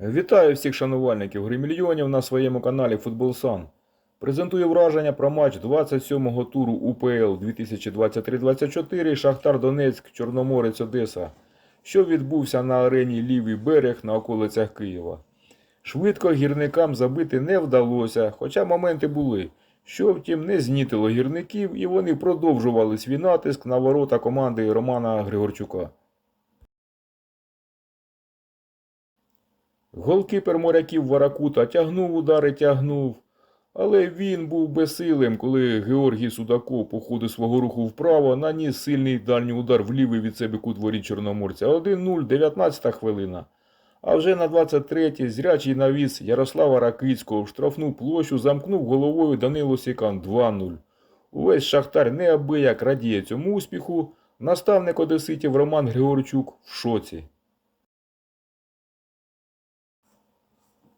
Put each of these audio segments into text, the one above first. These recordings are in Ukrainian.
Вітаю всіх шанувальників гри мільйонів на своєму каналі Футболсан. Презентую враження про матч 27-го туру УПЛ 2023-24 Шахтар Донецьк Чорноморець Одеса, що відбувся на арені Лівий берег на околицях Києва. Швидко гірникам забити не вдалося, хоча моменти були, що втім не знітило гірників і вони продовжували свій натиск на ворота команди Романа Григорчука. Голкіпер моряків Варакута тягнув удари, тягнув. Але він був безсилим, коли Георгій Судаков по ходу свого руху вправо наніс сильний дальній удар в від себе кут воріт Чорноморця. 1-0, 19 хвилина. А вже на 23-й зрячий навіс Ярослава Ракицького в штрафну площу замкнув головою Данило Сікан 2-0. Увесь Шахтар неабияк радіє цьому успіху. Наставник Одеситів Роман Григорчук в шоці.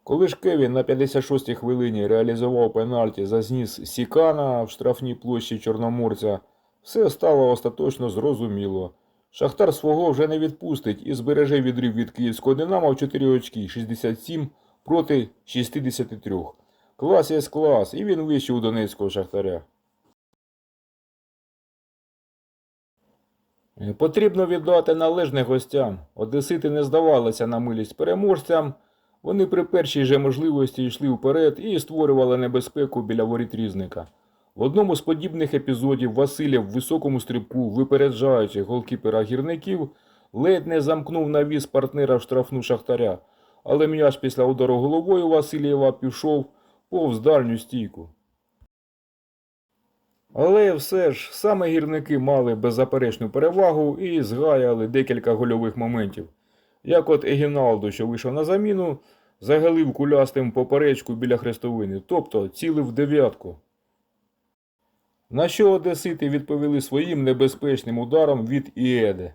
Коли ж Кевін на 56-й хвилині реалізував пенальті за зніс Сікана в штрафній площі Чорноморця, все стало остаточно зрозуміло. Шахтар свого вже не відпустить і збереже відрив від київського Динамо в 4 очки 67 проти 63. Клас є клас, і він вищий у Донецького Шахтаря. Потрібно віддати належне гостям. Одесити не здавалися на милість переможцям. Вони при першій же можливості йшли вперед і створювали небезпеку біля воріт різника. В одному з подібних епізодів Василєв в високому стрибку, випереджаючи голкіпера гірників, ледь не замкнув навіс партнера в штрафну шахтаря, але м'яч після удару головою Васильєва пішов повз дальню стійку. Але все ж саме гірники мали беззаперечну перевагу і згаяли декілька гольових моментів. Як от Егіналдо, що вийшов на заміну, загалив кулястим поперечку біля хрестовини, тобто цілив дев'ятку. На що одесити відповіли своїм небезпечним ударом від Іеде.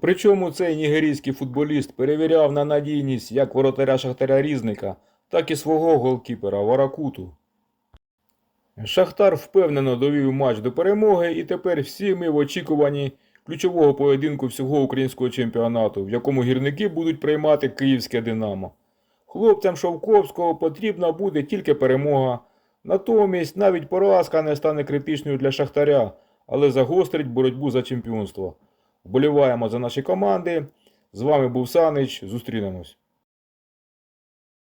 Причому цей нігерійський футболіст перевіряв на надійність як воротаря Шахтаря Різника, так і свого голкіпера Варакуту. Шахтар впевнено довів матч до перемоги, і тепер всі ми в очікуванні ключового поєдинку всього українського чемпіонату, в якому гірники будуть приймати київське Динамо. Хлопцям Шовковського потрібна буде тільки перемога. Натомість навіть поразка не стане критичною для Шахтаря, але загострить боротьбу за чемпіонство. Вболіваємо за наші команди. З вами був Санич. Зустрінемось.